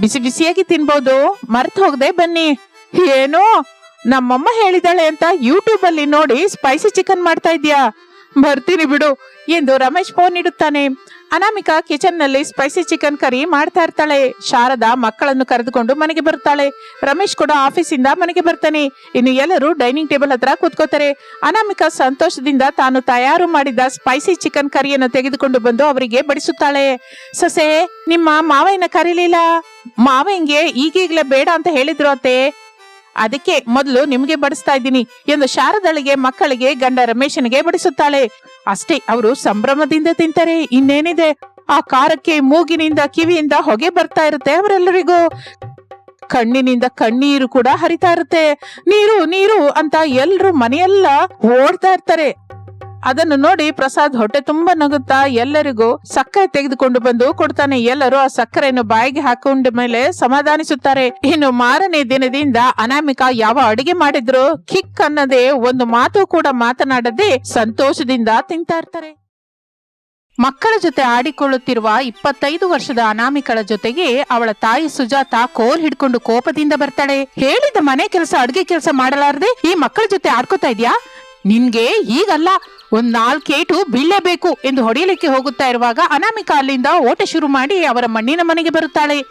ಬಿಸಿ ಬಿಸಿಯಾಗಿ ತಿನ್ಬೋದು. ಮರ್ತು ಹೋಗದೆ ಬನ್ನಿ. ಏನು? ನಮ್ಮಮ್ಮ ಹೇಳಿದಾಳೆ ಅಂತ ಯೂಟ್ಯೂಬ್ ಅಲ್ಲಿ ನೋಡಿ ಸ್ಪೈಸಿ ಚಿಕನ್ ಮಾಡ್ತಾ ಇದ್ಯಾ ಬರ್ತೀನಿ ಬಿಡು. ಎಂದು ರಮೇಶ್ ಫೋನ್ ಇಡುತ್ತಾನೆ. ಅನಾಮಿಕಾ ಕಿಚನ್ನಲ್ಲಿ ಸ್ಪೈಸಿ ಚಿಕನ್ ಕರಿ ಮಾಡ್ತಾ ಇರ್ತಾಳೆ. ಶಾರದಾ ಮಕ್ಕಳನ್ನು ಕರೆದುಕೊಂಡು ಮನೆಗೆ ಬರ್ತಾಳೆ ರಮೇಶ್ ಕೂಡ ಆಫೀಸಿಂದ ಮನೆಗೆ ಬರ್ತಾನೆ. ಇನ್ನು ಎಲ್ಲರೂ ಡೈನಿಂಗ್ ಟೇಬಲ್ ಹತ್ರ ಕೂತ್ಕೋತಾರೆ. ಅನಾಮಿಕಾ ಸಂತೋಷದಿಂದ ತಾನು ತಯಾರು ಮಾಡಿದ ಸ್ಪೈಸಿ ಚಿಕನ್ ಕರಿಯನ್ನು ತೆಗೆದುಕೊಂಡು ಬಂದು ಅವರಿಗೆ ಬಡಿಸುತ್ತಾಳೆ. ಸೊಸೆ, ನಿಮ್ಮ ಮಾವಯ್ಯನ ಕರೀಲಿಲ್ಲ? ಮಾವಯ್ಯಂಗೆ ಈಗೀಗ್ಲೇ ಬೇಡ ಅಂತ ಹೇಳಿದ್ರು ಅತ್ತೆ. ಅದಕ್ಕೆ ಮೊದಲು ನಿಮಗೆ ಬಡಿಸ್ತಾ ಇದ್ದೀನಿ ಎಂದು ಶಾರದಳಿಗೆ ಮಕ್ಕಳಿಗೆ ಗಂಡ ರಮೇಶನಿಗೆ ಬಡಿಸುತ್ತಾಳೆ. ಅಷ್ಟೇ ಅವರು ಸಂಭ್ರಮದಿಂದ ತಿಂತಾರೆ, ಇನ್ನೇನಿದೆ? ಆ ಕಾರಕ್ಕೆ ಮೂಗಿನಿಂದ ಕಿವಿಯಿಂದ ಹೊಗೆ ಬರ್ತಾ ಇರುತ್ತೆ ಅವರೆಲ್ಲರಿಗೂ. ಕಣ್ಣಿನಿಂದ ಕಣ್ಣೀರು ಕೂಡ ಹರಿತಾ ಇರುತ್ತೆ. ನೀರು ನೀರು ಅಂತ ಎಲ್ರು ಮನೆಯೆಲ್ಲ ಓಡ್ತಾ ಇರ್ತಾರೆ. ಅದನ್ನು ನೋಡಿ ಪ್ರಸಾದ್ ಹೊಟ್ಟೆ ತುಂಬಾ ನಗುತ್ತಾ ಎಲ್ಲರಿಗೂ ಸಕ್ಕರೆ ತೆಗೆದುಕೊಂಡು ಬಂದು ಕೊಡ್ತಾನೆ. ಎಲ್ಲರೂ ಆ ಸಕ್ಕರೆಯನ್ನು ಬಾಯಿಗೆ ಹಾಕೊಂಡ ಮೇಲೆ ಸಮಾಧಾನಿಸುತ್ತಾರೆ. ಇನ್ನು ಮಾರನೇ ದಿನದಿಂದ ಅನಾಮಿಕಾ ಯಾವ ಅಡಿಗೆ ಮಾಡಿದ್ರು ಕಿಕ್ ಅನ್ನದೇ ಒಂದು ಮಾತು ಕೂಡ ಮಾತನಾಡದೆ ಸಂತೋಷದಿಂದ ತಿಂತಾ ಇರ್ತಾರೆ. ಮಕ್ಕಳ ಜೊತೆ ಆಡಿಕೊಳ್ಳುತ್ತಿರುವ ಇಪ್ಪತ್ತೈದು ವರ್ಷದ ಅನಾಮಿಕಳ ಜೊತೆಗೆ ಅವಳ ತಾಯಿ ಸುಜಾತ ಕೋಲ್ ಹಿಡ್ಕೊಂಡು ಕೋಪದಿಂದ ಬರ್ತಾಳೆ. ಹೇಳಿದ ಮನೆ ಕೆಲಸ, ಅಡುಗೆ ಕೆಲಸ ಮಾಡಲಾರದೆ ಈ ಮಕ್ಕಳ ಜೊತೆ ಆಡ್ಕೋತಾ ಇದ್ಯಾ? ನಿನ್ಗೆ ಈಗಲ್ಲ, ಒಂದ್ ನಾಲ್ಕೇಟು ಬೀಳಲೇಬೇಕು ಎಂದು ಹೊಡೆಯಲಿಕ್ಕೆ ಹೋಗುತ್ತಾ ಇರುವಾಗ ಅನಾಮಿಕಾ ಅಲ್ಲಿಂದ ಓಟ ಶುರು ಮಾಡಿ ಅವರ ಮಣ್ಣಿನ ಮನೆಗೆ ಬರುತ್ತಾಳೆ.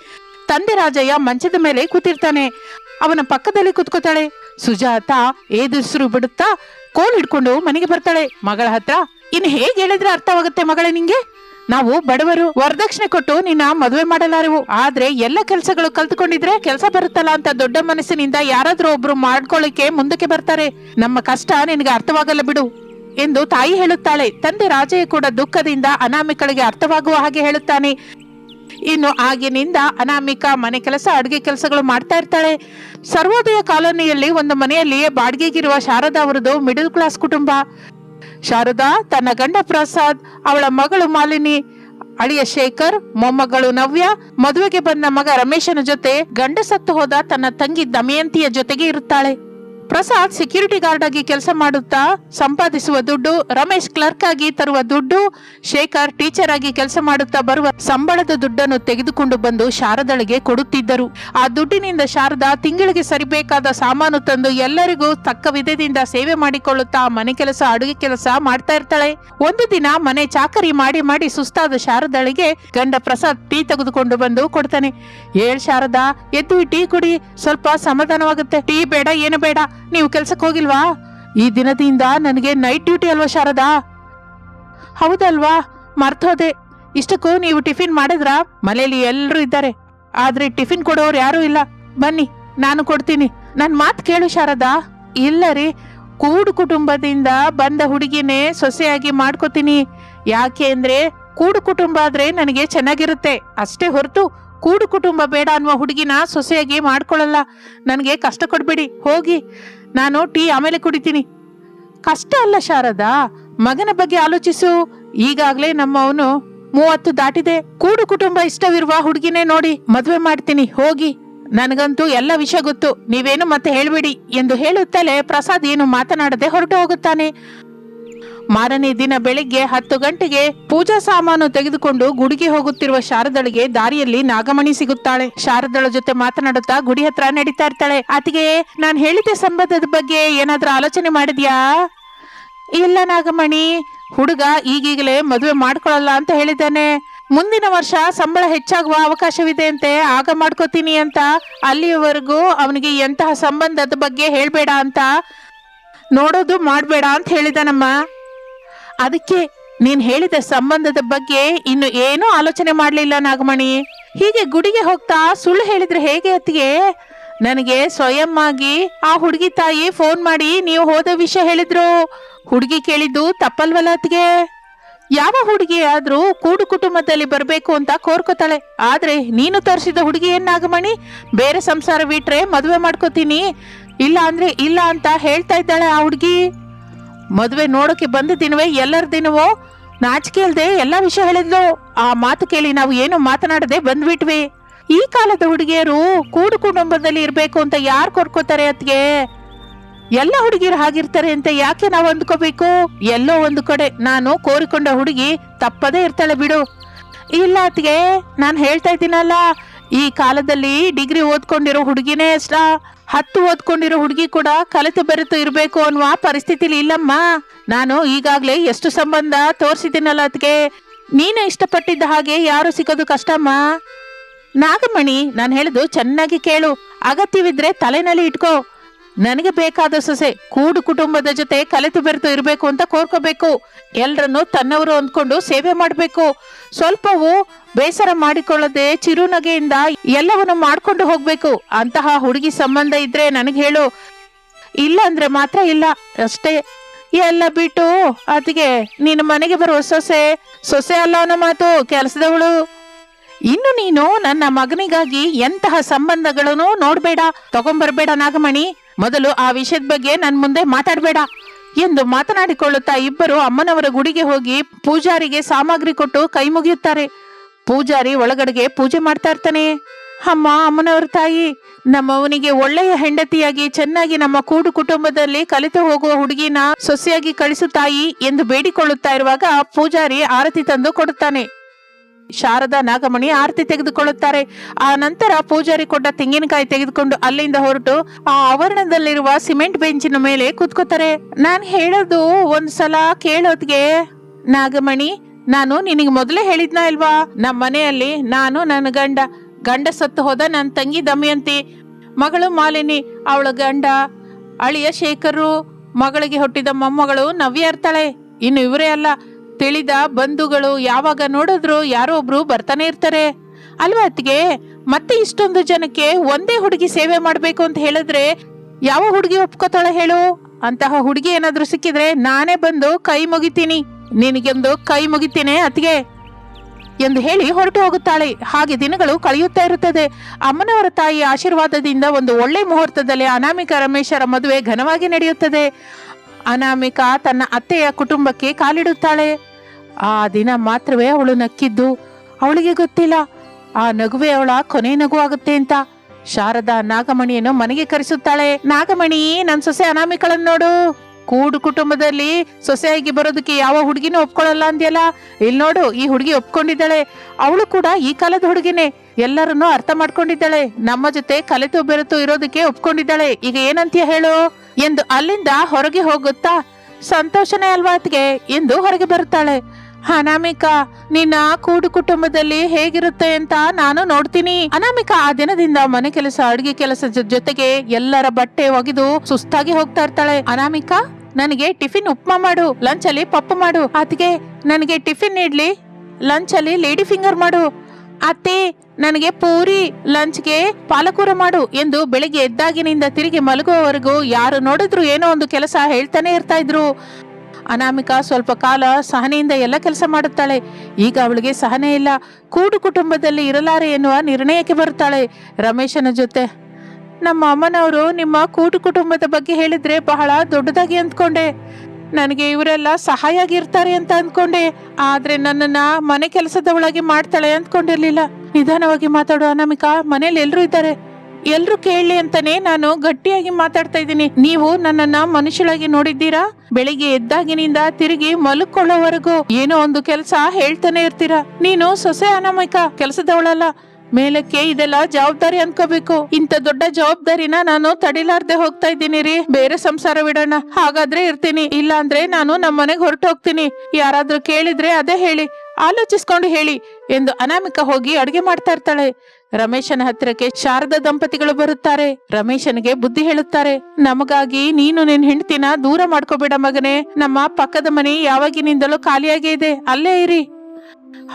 ತಂದೆ ರಾಜಯ್ಯ ಮಂಚದ ಮೇಲೆ ಕೂತಿರ್ತಾನೆ. ಅವನ ಪಕ್ಕದಲ್ಲಿ ಕೂತ್ಕೋತಾಳೆ. ಸುಜಾತ ಏದುಸಿರು ಬಿಡುತ್ತಾ ಕೋಲ್ ಹಿಡ್ಕೊಂಡು ಮನೆಗೆ ಬರ್ತಾಳೆ. ಮಗಳ ಹತ್ರ, ಇನ್ ಹೇಗೆ ಹೇಳಿದ್ರೆ ಅರ್ಥವಾಗುತ್ತೆ ಮಗಳೇ ನಿಂಗೆ? ನಾವು ಬಡವರು, ವರದಕ್ಷಿಣೆ ಕೊಟ್ಟು ನಿನ್ನ ಮದುವೆ ಮಾಡಲಾರೆವು. ಆದ್ರೆ ಎಲ್ಲ ಕೆಲಸಗಳು ಕಲ್ತ್ಕೊಂಡಿದ್ರೆ ಕೆಲಸ ಬರುತ್ತಲ್ಲ ಅಂತ ದೊಡ್ಡ ಮನಸ್ಸಿನಿಂದ ಯಾರಾದ್ರೂ ಒಬ್ರು ಮಾಡ್ಕೊಳ್ಳಿಕ್ಕೆ ಮುಂದಕ್ಕೆ ಬರ್ತಾರೆ. ನಮ್ಮ ಕಷ್ಟ ನಿನಗೆ ಅರ್ಥವಾಗಲ್ಲ ಬಿಡು ಎಂದು ತಾಯಿ ಹೇಳುತ್ತಾಳೆ. ತಂದೆ ರಾಜಯ್ಯ ಕೂಡ ದುಃಖದಿಂದ ಅನಾಮಿಕಳಿಗೆ ಅರ್ಥವಾಗುವ ಹಾಗೆ ಹೇಳುತ್ತಾನೆ. ಇನ್ನು ಆಗಿನಿಂದ ಅನಾಮಿಕ ಮನೆ ಕೆಲಸ, ಅಡುಗೆ ಕೆಲಸಗಳು ಮಾಡ್ತಾ ಇರ್ತಾಳೆ. ಸರ್ವೋದಯ ಕಾಲೋನಿಯಲ್ಲಿ ಒಂದು ಮನೆಯಲ್ಲಿ ಬಾಡಿಗೆಗಿರುವ ಶಾರದಾ ಅವರದು ಮಿಡಲ್ ಕ್ಲಾಸ್ ಕುಟುಂಬ. ಶಾರದಾ ತನ್ನ ಗಂಡ ಪ್ರಸಾದ್, ಅವಳ ಮಗಳು ಮಾಲಿನಿ, ಅಳಿಯ ಶೇಖರ್, ಮೊಮ್ಮಗಳು ನವ್ಯ, ಮದುವೆಗೆ ಬಂದ ಮಗ ರಮೇಶನ ಜೊತೆ ಗಂಡ ಸತ್ತು ಹೋದ ತನ್ನ ತಂಗಿ ದಮಯಂತಿಯ ಜೊತೆಗೆ ಇರುತ್ತಾಳೆ. ಪ್ರಸಾದ್ ಸೆಕ್ಯೂರಿಟಿ ಗಾರ್ಡ್ ಆಗಿ ಕೆಲಸ ಮಾಡುತ್ತಾ ಸಂಪಾದಿಸುವ ದುಡ್ಡು, ರಮೇಶ್ ಕ್ಲರ್ಕ್ ಆಗಿ ತರುವ ದುಡ್ಡು, ಶೇಖರ್ ಟೀಚರ್ ಆಗಿ ಕೆಲಸ ಮಾಡುತ್ತಾ ಬರುವ ಸಂಬಳದ ದುಡ್ಡನ್ನು ತೆಗೆದುಕೊಂಡು ಬಂದು ಶಾರದಳಿಗೆ ಕೊಡುತ್ತಿದ್ದರು. ಆ ದುಡ್ಡಿನಿಂದ ಶಾರದಾ ತಿಂಗಳಿಗೆ ಸರಿಬೇಕಾದ ಸಾಮಾನು ತಂದು ಎಲ್ಲರಿಗೂ ತಕ್ಕ ವಿಧದಿಂದ ಸೇವೆ ಮಾಡಿಕೊಳ್ಳುತ್ತಾ ಮನೆ ಕೆಲಸ, ಅಡುಗೆ ಕೆಲಸ ಮಾಡ್ತಾ ಇರ್ತಾಳೆ. ಒಂದು ದಿನ ಮನೆ ಚಾಕರಿ ಮಾಡಿ ಮಾಡಿ ಸುಸ್ತಾದ ಶಾರದಳಿಗೆ ಗಂಡ ಪ್ರಸಾದ್ ಟೀ ತೆಗೆದುಕೊಂಡು ಬಂದು ಕೊಡ್ತಾನೆ. ಹೇಳ್ ಶಾರದಾ, ಎದ್ದು ಟೀ ಕುಡಿ, ಸ್ವಲ್ಪ ಸಮಾಧಾನವಾಗುತ್ತೆ. ಟೀ ಬೇಡ, ಏನು ಬೇಡ. ನೀವು ಕೆಲ್ಸಕ್ಕೆ ಹೋಗಿಲ್ವಾ? ಈ ದಿನದಿಂದ ನನಗೆ ನೈಟ್ ಡ್ಯೂಟಿ ಅಲ್ವಾ ಶಾರದಾ? ಹೌದಲ್ವಾ? ಮರ್ತೋದೆ. ಇಷ್ಟಕ್ಕೂ ನೀವು ಟಿಫಿನ್ ಮಾಡಿದ್ರಾ? ಮನೆಯಲ್ಲಿ ಎಲ್ಲರೂ ಇದ್ದಾರೆ. ಆದ್ರೆ ಟಿಫಿನ್ ಕೊಡೋರು ಯಾರೂ ಇಲ್ಲ. ಬನ್ನಿ, ನಾನು ಕೊಡ್ತೀನಿ. ನನ್ನ ಮಾತು ಕೇಳು ಶಾರದಾ. ಇಲ್ಲ ರೀ, ಕೂಡು ಕುಟುಂಬದಿಂದ ಬಂದ ಹುಡುಗಿನೇ ಸೊಸೆಯಾಗಿ ಮಾಡ್ಕೋತೀನಿ. ಯಾಕೆ ಅಂದ್ರೆ ಕೂಡು ಕುಟುಂಬ ಆದ್ರೆ ನನಗೆ ಚೆನ್ನಾಗಿರುತ್ತೆ. ಅಷ್ಟೇ ಹೊರತು ಕೂಡು ಕುಟುಂಬ ಬೇಡ ಅನ್ನುವ ಹುಡುಗಿನ ಸೊಸೆಯಾಗಿ ಮಾಡ್ಕೊಳ್ಳಲ್ಲ. ನನಗೆ ಕಷ್ಟ ಕೊಡ್ಬೇಡಿ, ಹೋಗಿ. ನಾನು ಟೀ ಆಮೇಲೆ ಕುಡಿತೀನಿ. ಕಷ್ಟ ಅಲ್ಲ ಶಾರದಾ. ಮಗನ ಬಗ್ಗೆ ಆಲೋಚಿಸು. ಈಗಾಗಲೇ ನಮ್ಮವನು ಮೂವತ್ತು ದಾಟಿದೆ. ಕೂಡು ಕುಟುಂಬ ಇಷ್ಟವಿರುವ ಹುಡುಗಿನೇ ನೋಡಿ ಮದುವೆ ಮಾಡ್ತೀನಿ. ಹೋಗಿ. ನನಗಂತೂ ಎಲ್ಲ ವಿಷಯ ಗೊತ್ತು. ನೀವೇನು ಮತ್ತೆ ಹೇಳ್ಬೇಡಿ ಎಂದು ಹೇಳುತ್ತಲೇ ಪ್ರಸಾದ್ ಏನು ಮಾತನಾಡದೆ ಹೊರಟು ಹೋಗುತ್ತಾನೆ. ಮಾರನೇ ದಿನ ಬೆಳಿಗ್ಗೆ ಹತ್ತು ಗಂಟೆಗೆ ಪೂಜಾ ಸಾಮಾನು ತೆಗೆದುಕೊಂಡು ಗುಡಿಗೆ ಹೋಗುತ್ತಿರುವ ಶಾರದಳಿಗೆ ದಾರಿಯಲ್ಲಿ ನಾಗಮಣಿ ಸಿಗುತ್ತಾಳೆ. ಶಾರದಳ ಜೊತೆ ಮಾತನಾಡುತ್ತಾ ಗುಡಿ ಹತ್ರ ನಡೀತಾ ಇರ್ತಾಳೆ. ಆತಿಗೆ, ನಾನ್ ಹೇಳಿದ ಸಂಬಂಧದ ಬಗ್ಗೆ ಏನಾದ್ರೂ ಆಲೋಚನೆ ಮಾಡಿದ್ಯಾ? ಇಲ್ಲ ನಾಗಮಣಿ. ಹುಡುಗ ಈಗೀಗಲೇ ಮದುವೆ ಮಾಡ್ಕೊಳ್ಳಲ್ಲ ಅಂತ ಹೇಳಿದ್ದಾನೆ. ಮುಂದಿನ ವರ್ಷ ಸಂಬಳ ಹೆಚ್ಚಾಗುವ ಅವಕಾಶವಿದೆ ಅಂತೆ, ಆಗ ಮಾಡ್ಕೋತೀನಿ ಅಂತ. ಅಲ್ಲಿಯವರೆಗೂ ಅವನಿಗೆ ಎಂತಹ ಸಂಬಂಧದ ಬಗ್ಗೆ ಹೇಳ್ಬೇಡ ಅಂತ. ನೋಡೋದು ಮಾಡಬೇಡ ಅಂತ ಹೇಳಿದಾನಮ್ಮ ಅದಕ್ಕೆ ನೀನ್ ಹೇಳಿದ ಸಂಬಂಧದ ಬಗ್ಗೆ ಇನ್ನು ಏನೂ ಆಲೋಚನೆ ಮಾಡ್ಲಿಲ್ಲ ನಾಗಮಣಿ. ಹೀಗೆ ಗುಡಿಗೆ ಹೋಗ್ತಾ ಸುಳ್ಳು ಹೇಳಿದ್ರೆ ಹೇಗೆ ಅತ್ತಿಗೆ? ನನಗೆ ಸ್ವಯಂ ಆಗಿ ಆ ಹುಡುಗಿ ತಾಯಿ ಫೋನ್ ಮಾಡಿ ನೀವು ಹೋದ ವಿಷಯ ಹೇಳಿದ್ರು. ಹುಡುಗಿ ಕೇಳಿದ್ದು ತಪ್ಪಲ್ವಲ್ಲ ಅತ್ತಿಗೆ? ಯಾವ ಹುಡುಗಿ ಆದ್ರೂ ಕೂಡು ಕುಟುಂಬದಲ್ಲಿ ಬರಬೇಕು ಅಂತ ಕೋರ್ಕೋತಾಳೆ. ಆದ್ರೆ ನೀನು ತರಿಸಿದ ಹುಡುಗಿ ಏನಾಗಮಣಿ ನಾಗಮಣಿ? ಬೇರೆ ಸಂಸಾರ ಬಿಟ್ರೆ ಮದುವೆ ಮಾಡ್ಕೋತೀನಿ. ಇಲ್ಲ ಅಂದ್ರೆ ಇಲ್ಲ ಅಂತ ಹೇಳ್ತಾ ಇದ್ದಾಳೆ ಆ ಹುಡುಗಿ. ಮದುವೆ ನೋಡೋಕೆ ಬಂದ ದಿನವೇ ಎಲ್ಲರ ದಿನವೋ? ನಾಚಿಕೆ ಇಲ್ದೆ ಎಲ್ಲಾ ವಿಷಯ ಹೇಳಿದ್ಲು. ಆ ಮಾತು ಕೇಳಿ ನಾವು ಏನು ಮಾತನಾಡದೆ ಬಂದ್ಬಿಟ್ವಿ. ಈ ಕಾಲದ ಹುಡುಗಿಯರು ಕೂಡು ಕುಟುಂಬದಲ್ಲಿ ಇರಬೇಕು ಅಂತ ಯಾರು ಕೊಡ್ಕೋತಾರೆ ಅತ್ಗೆ ಎಲ್ಲ ಹುಡುಗಿಯರು ಹಾಗಿರ್ತಾರೆ ಅಂತ ಯಾಕೆ ನಾವು ಅಂದ್ಕೋಬೇಕು? ಎಲ್ಲೋ ಒಂದು ಕಡೆ ನಾನು ಕೋರಿಕೊಂಡ ಹುಡುಗಿ ತಪ್ಪದೇ ಇರ್ತಾಳೆ ಬಿಡು. ಇಲ್ಲ ಅತ್ಗೆ ನಾನು ಹೇಳ್ತಾ ಇದ್ದೀನಲ್ಲ ಈ ಕಾಲದಲ್ಲಿ ಡಿಗ್ರಿ ಓದ್ಕೊಂಡಿರೋ ಹುಡುಗಿನೇ ಇಷ್ಟ ಹತ್ತು ಓದ್ಕೊಂಡಿರೋ ಹುಡುಗಿ ಕೂಡ ಕಲಿತು ಬೆರೆತು ಇರಬೇಕು ಅನ್ನುವ ಪರಿಸ್ಥಿತಿಲಿ ಇಲ್ಲಮ್ಮ. ನಾನು ಈಗಾಗ್ಲೇ ಎಷ್ಟು ಸಂಬಂಧ ತೋರಿಸಿದ್ದೀನಲ್ಲ ಅದಕ್ಕೆ ನೀನು ಇಷ್ಟಪಟ್ಟಿದ್ದ ಹಾಗೆ ಯಾರು ಸಿಗೋದು ಕಷ್ಟಮ್ಮ? ನಾಗಮಣಿ, ನಾನು ಹೇಳಿದ್ದು ಚೆನ್ನಾಗಿ ಕೇಳು. ಅಗತ್ಯವಿದ್ರೆ ತಲೆನಲ್ಲಿ ಇಟ್ಕೋ. ನನಗೆ ಬೇಕಾದ ಸೊಸೆ ಕೂಡು ಕುಟುಂಬದ ಜೊತೆ ಕಲೆತು ಬೆರೆತು ಇರಬೇಕು ಅಂತ ಕೋರ್ಕೋಬೇಕು. ಎಲ್ರನ್ನು ತನ್ನವರು ಅಂದ್ಕೊಂಡು ಸೇವೆ ಮಾಡಬೇಕು. ಸ್ವಲ್ಪವೂ ಬೇಸರ ಮಾಡಿಕೊಳ್ಳದೆ ಚಿರುನಗೆಯಿಂದ ಎಲ್ಲವನ್ನು ಮಾಡ್ಕೊಂಡು ಹೋಗ್ಬೇಕು. ಅಂತಹ ಹುಡುಗಿ ಸಂಬಂಧ ಇದ್ರೆ ನನಗೆ ಹೇಳು. ಇಲ್ಲ ಅಂದ್ರೆ ಮಾತ್ರ ಇಲ್ಲ. ಅಷ್ಟೇ. ಎಲ್ಲ ಬಿಟ್ಟು ಅದಕ್ಕೆ ನಿನ್ನ ಮನೆಗೆ ಬರುವ ಸೊಸೆ ಸೊಸೆ ಅಲ್ಲ ಅನ್ನೋ ಮಾತು, ಕೆಲಸದವಳು. ಇನ್ನು ನೀನು ನನ್ನ ಮಗನಿಗಾಗಿ ಎಂತಹ ಸಂಬಂಧಗಳನ್ನು ನೋಡ್ಬೇಡ. ತಗೊಂಡ್ಬರ್ಬೇಡ ನಾಗಮಣಿ. ಮೊದಲು ಆ ವಿಷಯದ ಬಗ್ಗೆ ನನ್ ಮುಂದೆ ಮಾತಾಡ್ಬೇಡ ಎಂದು ಮಾತನಾಡಿಕೊಳ್ಳುತ್ತಾ ಇಬ್ಬರು ಅಮ್ಮನವರ ಗುಡಿಗೆ ಹೋಗಿ ಪೂಜಾರಿಗೆ ಸಾಮಗ್ರಿ ಕೊಟ್ಟು ಕೈ ಮುಗಿಯುತ್ತಾರೆ. ಪೂಜಾರಿ ಒಳಗಡೆಗೆ ಪೂಜೆ ಮಾಡ್ತಾ ಇರ್ತಾನೆ. ಅಮ್ಮ, ಅಮ್ಮನವರ ತಾಯಿ, ನಮ್ಮವನಿಗೆ ಒಳ್ಳೆಯ ಹೆಂಡತಿಯಾಗಿ ಚೆನ್ನಾಗಿ ನಮ್ಮ ಕೂಡು ಕುಟುಂಬದಲ್ಲಿ ಕಲಿತು ಹೋಗುವ ಹುಡುಗಿನ ಸೊಸೆಯಾಗಿ ಕಳಿಸು ತಾಯಿ ಎಂದು ಬೇಡಿಕೊಳ್ಳುತ್ತಾ ಇರುವಾಗ ಪೂಜಾರಿ ಆರತಿ ತಂದು ಕೊಡುತ್ತಾನೆ. ಶಾರದಾ ನಾಗಮಣಿ ಆರತಿ ತೆಗೆದುಕೊಳ್ಳುತ್ತಾರೆ. ಆ ನಂತರ ಪೂಜಾರಿ ಕೊಟ್ಟ ತೆಂಗಿನಕಾಯಿ ತೆಗೆದುಕೊಂಡು ಅಲ್ಲಿಂದ ಹೊರಟು ಆ ಆವರಣದಲ್ಲಿರುವ ಸಿಮೆಂಟ್ ಬೆಂಚಿನ ಮೇಲೆ ಕೂತ್ಕೋತಾರೆ ನಾನು ಹೇಳೋದು ಒಂದ್ಸಲ ಕೇಳೋದ್ಗೆ, ನಾಗಮಣಿ, ನಾನು ನಿನಗೆ ಮೊದಲೇ ಹೇಳಿದ್ನ ಇಲ್ವಾ ನಮ್ಮ ಮನೆಯಲ್ಲಿ ನಾನು, ನನ್ನ ಗಂಡ ಗಂಡ ಸತ್ತು ಹೋದ ನನ್ನ ತಂಗಿ ದಮಯಂತಿ, ಮಗಳು ಮಾಲಿನಿ, ಅವಳ ಗಂಡ, ಅಳಿಯ ಶೇಖರು ಮಗಳಿಗೆ ಹುಟ್ಟಿದ ಮೊಮ್ಮಗಳು ನವ್ಯ ಇರ್ತಾಳೆ. ಇನ್ನು ಇವರೇ ಅಲ್ಲ. ತಿಳಿದ ಬಂಧುಗಳು ಯಾವಾಗ ನೋಡಿದ್ರು ಯಾರೋ ಒಬ್ರು ಬರ್ತಾನೆ ಇರ್ತಾರೆ. ಅಲ್ವಾ ಅತ್ಗೆ ಮತ್ತೆ ಇಷ್ಟೊಂದು ಜನಕ್ಕೆ ಒಂದೇ ಹುಡುಗಿ ಸೇವೆ ಮಾಡಬೇಕು ಅಂತ ಹೇಳಿದ್ರೆ ಯಾವ ಹುಡುಗಿ ಒಪ್ಕೋತಾಳ ಹೇಳು? ಅಂತಹ ಹುಡುಗಿ ಏನಾದ್ರೂ ಸಿಕ್ಕಿದ್ರೆ ನಾನೇ ಬಂದು ಕೈ ಮುಗಿತೀನಿ. ನಿನಗೆಂದು ಕೈ ಮುಗಿತೀನಿ ಅತ್ಗೆ ಎಂದು ಹೇಳಿ ಹೊರಟು ಹೋಗುತ್ತಾಳೆ. ಹಾಗೆ ದಿನಗಳು ಕಳೆಯುತ್ತಾ ಇರುತ್ತದೆ. ಅಮ್ಮನವರ ತಾಯಿಯ ಆಶೀರ್ವಾದದಿಂದ ಒಂದು ಒಳ್ಳೆ ಮುಹೂರ್ತದಲ್ಲಿ ಅನಾಮಿಕ ರಮೇಶರ ಮದುವೆ ಘನವಾಗಿ ನಡೆಯುತ್ತದೆ. ಅನಾಮಿಕ ತನ್ನ ಅತ್ತೆಯ ಕುಟುಂಬಕ್ಕೆ ಕಾಲಿಡುತ್ತಾಳೆ. ಆ ದಿನ ಮಾತ್ರವೇ ಅವಳು ನಕ್ಕಿದ್ದು. ಅವಳಿಗೆ ಗೊತ್ತಿಲ್ಲ. ಆ ನಗುವೆ ಅವಳ ಕೊನೆ ನಗು ಆಗುತ್ತೆ ಅಂತ. ಶಾರದಾ ನಾಗಮಣಿಯನ್ನು ಮನೆಗೆ ಕರೆಸುತ್ತಾಳೆ. ನಾಗಮಣಿ, ನನ್ ಸೊಸೆ ಅನಾಮಿಕಳನ್ನ ನೋಡು. ಕೂಡು ಕುಟುಂಬದಲ್ಲಿ ಸೊಸೆಯಾಗಿ ಬರೋದಕ್ಕೆ ಯಾವ ಹುಡುಗಿನೂ ಒಪ್ಕೊಳ್ಳಲ್ಲ ಅಂದ್ಯಲ್ಲ? ಇಲ್ಲಿ ನೋಡು, ಈ ಹುಡುಗಿ ಒಪ್ಕೊಂಡಿದ್ದಾಳೆ. ಅವಳು ಕೂಡ ಈ ಕಾಲದ ಹುಡುಗಿನೇ. ಎಲ್ಲರನ್ನೂ ಅರ್ಥ ಮಾಡ್ಕೊಂಡಿದ್ದಾಳೆ. ನಮ್ಮ ಜೊತೆ ಕಲೆತು ಬೆರೆತು ಇರೋದಕ್ಕೆ ಒಪ್ಕೊಂಡಿದ್ದಾಳೆ. ಈಗ ಏನಂತೀಯ ಹೇಳು? ಎಂದು ಅಲ್ಲಿಂದ ಹೊರಗೆ ಹೋಗುತ್ತಾ ಸಂತೋಷನೇ ಅಲ್ವಾ ಅತ್ಗೆ ಎಂದು ಹೊರಗೆ ಬರುತ್ತಾಳೆ. ಅನಾಮಿಕಾ, ನಿನ್ನ ಕೂಡು ಕುಟುಂಬದಲ್ಲಿ ಹೇಗಿರುತ್ತೆ ಅಂತ ನಾನು ನೋಡ್ತೀನಿ. ಅನಾಮಿಕಾ ಆ ದಿನದಿಂದ ಮನೆ ಕೆಲಸ, ಅಡುಗೆ ಕೆಲಸ ಜೊತೆಗೆ ಎಲ್ಲರ ಬಟ್ಟೆ ಒಗೆದು ಸುಸ್ತಾಗಿ ಹೋಗ್ತಾ ಇರ್ತಾಳೆ. ಅನಾಮಿಕಾ, ನನಗೆ ಟಿಫಿನ್ ಉಪ್ಮಾ ಮಾಡು ಲಂಚ್ ಅಲ್ಲಿ ಪಪ್ಪು ಮಾಡು. ಅತಿಗೆ ನನಗೆ ಟಿಫಿನ್ ಇಡ್ಲಿ ಲಂಚ್ ಅಲ್ಲಿ ಲೇಡಿ ಫಿಂಗರ್ ಮಾಡು. ಅತ್ತೆ, ನನಗೆ ಪೂರಿ, ಲಂಚ್ಗೆ ಪಾಲಕೂರ ಮಾಡು ಎಂದು ಬೆಳಿಗ್ಗೆ ಎದ್ದಾಗಿನಿಂದ ತಿರುಗಿ ಮಲಗುವವರೆಗೂ ಯಾರು ನೋಡಿದ್ರು ಏನೋ ಒಂದು ಕೆಲಸ ಹೇಳ್ತಾನೆ ಇರ್ತಾ ಇದ್ರು. ಅನಾಮಿಕಾ ಸ್ವಲ್ಪ ಕಾಲ ಸಹನೆಯಿಂದ ಎಲ್ಲ ಕೆಲಸ ಮಾಡುತ್ತಾಳೆ. ಈಗ ಅವಳಿಗೆ ಸಹನೆ ಇಲ್ಲ. ಕೂಡು ಕುಟುಂಬದಲ್ಲಿ ಇರಲಾರೆ ಎನ್ನುವ ನಿರ್ಣಯಕ್ಕೆ ಬರುತ್ತಾಳೆ ರಮೇಶನ ಜೊತೆ. ನಮ್ಮ ಅಮ್ಮನವರು ನಿಮ್ಮ ಕೂಟು ಕುಟುಂಬದ ಬಗ್ಗೆ ಹೇಳಿದ್ರೆ ಬಹಳ ದೊಡ್ಡದಾಗಿ ಅಂದ್ಕೊಂಡೆ. ನನಗೆ ಇವರೆಲ್ಲ ಸಹಾಯ ಆಗಿರ್ತಾರೆ ಅಂತ ಅಂದ್ಕೊಂಡೆ. ಆದರೆ ನನ್ನನ್ನ ಮನೆ ಕೆಲಸದವಳಾಗಿ ಮಾಡ್ತಾಳೆ ಅಂದ್ಕೊಂಡಿರಲಿಲ್ಲ. ನಿಧಾನವಾಗಿ ಮಾತಾಡು ಅನಾಮಿಕಾ. ಮನೇಲಿ ಎಲ್ಲರೂ ಇದ್ದಾರೆ. ಎಲ್ರು ಕೇಳಲಿ ಅಂತಾನೆ ನಾನು ಗಟ್ಟಿಯಾಗಿ ಮಾತಾಡ್ತಾ ಇದ್ದೀನಿ. ನೀವು ನನ್ನನ್ನ ಮನುಷ್ಯಳಾಗಿ ನೋಡಿದ್ದೀರಾ? ಬೆಳಿಗ್ಗೆ ಎದ್ದಾಗಿನಿಂದ ತಿರುಗಿ ಮಲಕೊಳ್ಳೋವರೆಗೂ ಏನೋ ಒಂದು ಕೆಲಸ ಹೇಳ್ತಾನೆ ಇರ್ತೀರಾ? ನೀನು ಸೊಸೆ ಅನಾಮಿಕ ಕೆಲಸದವಳಲ್ಲ. ಮೇಲಕ್ಕೆ ಇದೆಲ್ಲ ಜವಾಬ್ದಾರಿ ಅನ್ಕೋಬೇಕು. ಇಂತ ದೊಡ್ಡ ಜವಾಬ್ದಾರಿನ ನಾನು ತಡಿಲಾರ್ದೆ ಹೋಗ್ತಾ ಇದ್ದೀನಿ ರೀ. ಬೇರೆ ಸಂಸಾರ ಬಿಡೋಣ ಹಾಗಾದ್ರೆ ಇರ್ತೀನಿ. ಇಲ್ಲ ಅಂದ್ರೆ ನಾನು ನಮ್ಮ ಮನೆಗೆ ಹೊರಟು ಹೋಗ್ತೀನಿ ಯಾರಾದ್ರೂ ಕೇಳಿದ್ರೆ ಅದೇ ಹೇಳಿ. ಆಲೋಚಿಸ್ಕೊಂಡು ಹೇಳಿ ಎಂದು ಅನಾಮಿಕ ಹೋಗಿ ಅಡುಗೆ ಮಾಡ್ತಾ ಇರ್ತಾಳೆ. ರಮೇಶನ ಹತ್ತಿರಕ್ಕೆ ಶಾರದಾ ದಂಪತಿಗಳು ಬರುತ್ತಾರೆ. ರಮೇಶನಿಗೆ ಬುದ್ಧಿ ಹೇಳುತ್ತಾರೆ, ನಮಗಾಗಿ ನೀನು ನಿನ್ ಹೆಂಡತಿನ ದೂರ ಮಾಡ್ಕೋಬೇಡ ಮಗನೇ. ನಮ್ಮ ಪಕ್ಕದ ಮನೆ ಯಾವಾಗಿನಿಂದಲೂ ಖಾಲಿಯಾಗೇ ಇದೆ. ಅಲ್ಲೇ ಇರಿ.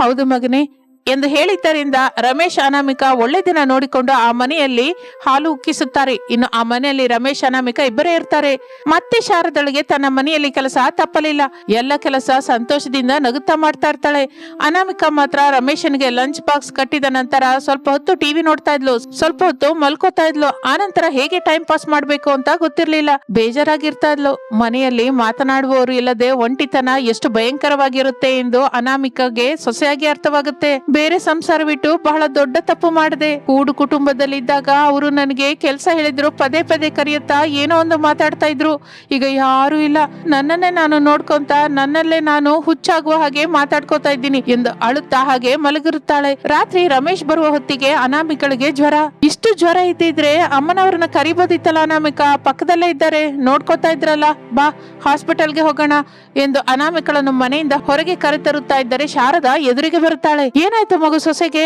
ಹೌದು ಮಗನೇ ಎಂದು ಹೇಳಿದ್ದರಿಂದ ರಮೇಶ್ ಅನಾಮಿಕ ಒಳ್ಳೆ ದಿನ ನೋಡಿಕೊಂಡು ಆ ಮನೆಯಲ್ಲಿ ಹಾಲು ಉಕ್ಕಿಸುತ್ತಾರೆ. ಇನ್ನು ಆ ಮನೆಯಲ್ಲಿ ರಮೇಶ್ ಅನಾಮಿಕ ಇಬ್ಬರೇ ಇರ್ತಾರೆ. ಮತ್ತೆ ಶಾರದಳಿಗೆ ತನ್ನ ಮನೆಯಲ್ಲಿ ಕೆಲಸ ತಪ್ಪಲಿಲ್ಲ. ಎಲ್ಲ ಕೆಲಸ ಸಂತೋಷದಿಂದ ನಗುತ್ತಾ ಮಾಡ್ತಾ ಇರ್ತಾಳೆ. ಅನಾಮಿಕ ಮಾತ್ರ ರಮೇಶನ್ಗೆ ಲಂಚ್ ಬಾಕ್ಸ್ ಕಟ್ಟಿದ ನಂತರ ಸ್ವಲ್ಪ ಹೊತ್ತು ಟಿವಿ ನೋಡ್ತಾ ಇದ್ಲು. ಸ್ವಲ್ಪ ಹೊತ್ತು ಮಲ್ಕೋತಾ ಇದ್ಲು. ಆನಂತರ ಹೇಗೆ ಟೈಮ್ ಪಾಸ್ ಮಾಡ್ಬೇಕು ಅಂತ ಗೊತ್ತಿರ್ಲಿಲ್ಲ. ಬೇಜಾರಾಗಿರ್ತಾ ಇದ್ಲು. ಮನೆಯಲ್ಲಿ ಮಾತನಾಡುವವರು ಇಲ್ಲದೆ ಒಂಟಿತನ ಎಷ್ಟು ಭಯಂಕರವಾಗಿರುತ್ತೆ ಎಂದು ಅನಾಮಿಕಗೆ ಸೊಸೆಯಾಗಿ ಅರ್ಥವಾಗುತ್ತೆ. ಬೇರೆ ಸಂಸಾರ ಬಿಟ್ಟು ಬಹಳ ದೊಡ್ಡ ತಪ್ಪು ಮಾಡಿದೆ. ಕೂಡು ಕುಟುಂಬದಲ್ಲಿದ್ದಾಗ ಅವರು ನನಗೆ ಕೆಲಸ ಹೇಳಿದ್ರು, ಪದೇ ಪದೇ ಕರೆಯುತ್ತಾ ಏನೋ ಒಂದು ಮಾತಾಡ್ತಾ ಇದ್ರು. ಈಗ ಯಾರು ಇಲ್ಲ. ನನ್ನನ್ನೇ ನಾನು ನೋಡ್ಕೊಂತ ನನ್ನಲ್ಲೇ ನಾನು ಹುಚ್ಚಾಗುವ ಹಾಗೆ ಮಾತಾಡ್ಕೋತಾ ಇದ್ದೀನಿ ಎಂದು ಅಳುತ್ತಾ ಹಾಗೆ ಮಲಗಿರುತ್ತಾಳೆ. ರಾತ್ರಿ ರಮೇಶ್ ಬರುವ ಹೊತ್ತಿಗೆ ಅನಾಮಿಕಳಿಗೆ ಜ್ವರ. ಇಷ್ಟು ಜ್ವರ ಇದ್ದಿದ್ರೆ ಅಮ್ಮನವ್ರನ್ನ ಕರಿಬೋದಿತ್ತಲ್ಲ ಅನಾಮಿಕ? ಪಕ್ಕದಲ್ಲೇ ಇದ್ದಾರೆ. ನೋಡ್ಕೊತಾ ಇದ್ರಲ್ಲ. ಬಾ, ಹಾಸ್ಪಿಟಲ್ಗೆ ಹೋಗೋಣ ಎಂದು ಅನಾಮಿಕಳನ್ನು ಮನೆಯಿಂದ ಹೊರಗೆ ಕರೆತರುತ್ತಾ ಇದ್ದರೆ ಶಾರದಾ ಎದುರಿಗೆ ಬರುತ್ತಾಳೆ. ಏನಾಯ್ತು ಮಗು ಸೊಸೆಗೆ.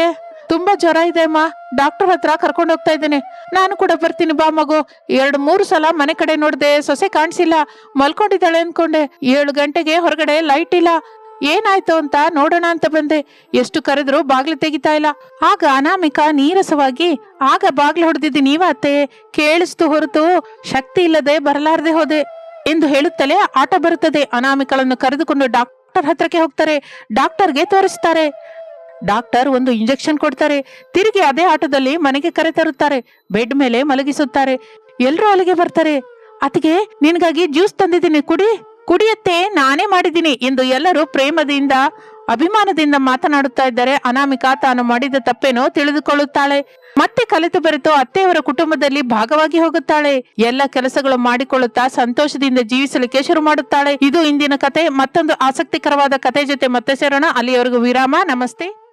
ತುಂಬಾ ಜ್ವರ ಇದೆ ಅಮ್ಮ. ಡಾಕ್ಟರ್ ಹತ್ರ ಕರ್ಕೊಂಡು ಹೋಗ್ತಾ ಇದ್ದೀನಿ. ನಾನು ಕೂಡ ಬರ್ತೀನಿ ಬಾ ಮಗು. ಎರಡು ಮೂರು ಸಲ ಮನೆ ಕಡೆ ನೋಡ್ದೆ ಸೊಸೆ ಕಾಣಿಸಿಲ್ಲ. ಮಲ್ಕೊಂಡಿದ್ದಾಳೆ ಅನ್ಕೊಂಡೆ. ಏಳು ಗಂಟೆಗೆ ಹೊರಗಡೆ ಲೈಟ್ ಇಲ್ಲ. ಏನಾಯ್ತು ಅಂತ ನೋಡೋಣ ಅಂತ ಬಂದೆ. ಎಷ್ಟು ಕರೆದ್ರು ಬಾಗ್ಲು ತೆಗಿತಾ ಇಲ್ಲ. ಆಗ ಅನಾಮಿಕ ನೀರಸವಾಗಿ, ಆಗ ಬಾಗ್ಲು ಹೊಡೆದಿದ್ದು ನೀವತ್ತೆ ಕೇಳಿಸ್ತು ಹೊರತು ಶಕ್ತಿ ಇಲ್ಲದೆ ಬರಲಾರದೆ ಹೋದೆ. ಎಂದು ಹೇಳುತ್ತಲೇ ಆಟ ಬರುತ್ತದೆ. ಅನಾಮಿಕಳನ್ನು ಕರೆದುಕೊಂಡು ಡಾಕ್ಟರ್ ಹತ್ರಕ್ಕೆ ಹೋಗ್ತಾರೆ. ಡಾಕ್ಟರ್ಗೆ ತೋರಿಸ್ತಾರೆ. ಡಾಕ್ಟರ್ ಒಂದು ಇಂಜೆಕ್ಷನ್ ಕೊಡ್ತಾರೆ. ತಿರುಗಿ ಅದೇ ಆಟೋದಲ್ಲಿ ಮನೆಗೆ ಕರೆತರುತ್ತಾರೆ ಬೆಡ್ ಮೇಲೆ ಮಲಗಿಸುತ್ತಾರೆ. ಎಲ್ರೂ ಅಲ್ಲಿಗೆ ಬರ್ತಾರೆ. ಅತಿಗೆ ನಿನಗಾಗಿ ಜ್ಯೂಸ್ ತಂದಿದ್ದೀನಿ, ಕುಡಿ. ಕುಡಿಯತ್ತೆ, ನಾನೇ ಮಾಡಿದ್ದೀನಿ ಎಂದು ಎಲ್ಲರೂ ಪ್ರೇಮದಿಂದ, ಅಭಿಮಾನದಿಂದ ಮಾತನಾಡುತ್ತಾ ಇದ್ದಾರೆ. ಅನಾಮಿಕಾ ತಾನು ಮಾಡಿದ ತಪ್ಪೇನೋ ತಿಳಿದುಕೊಳ್ಳುತ್ತಾಳೆ. ಮತ್ತೆ ಕಲಿತು ಬರೆತು ಅತ್ತೆಯವರ ಕುಟುಂಬದಲ್ಲಿ ಭಾಗವಾಗಿ ಹೋಗುತ್ತಾಳೆ. ಎಲ್ಲ ಕೆಲಸಗಳು ಮಾಡಿಕೊಳ್ಳುತ್ತಾ ಸಂತೋಷದಿಂದ ಜೀವಿಸಲಿಕ್ಕೆ ಶುರು ಮಾಡುತ್ತಾಳೆ. ಇದು ಇಂದಿನ ಕತೆ. ಮತ್ತೊಂದು ಆಸಕ್ತಿಕರವಾದ ಕತೆ ಜೊತೆ ಮತ್ತೆ ಸೇರೋಣ. ಅಲ್ಲಿಯವರೆಗೂ ವಿರಾಮ. ನಮಸ್ತೆ.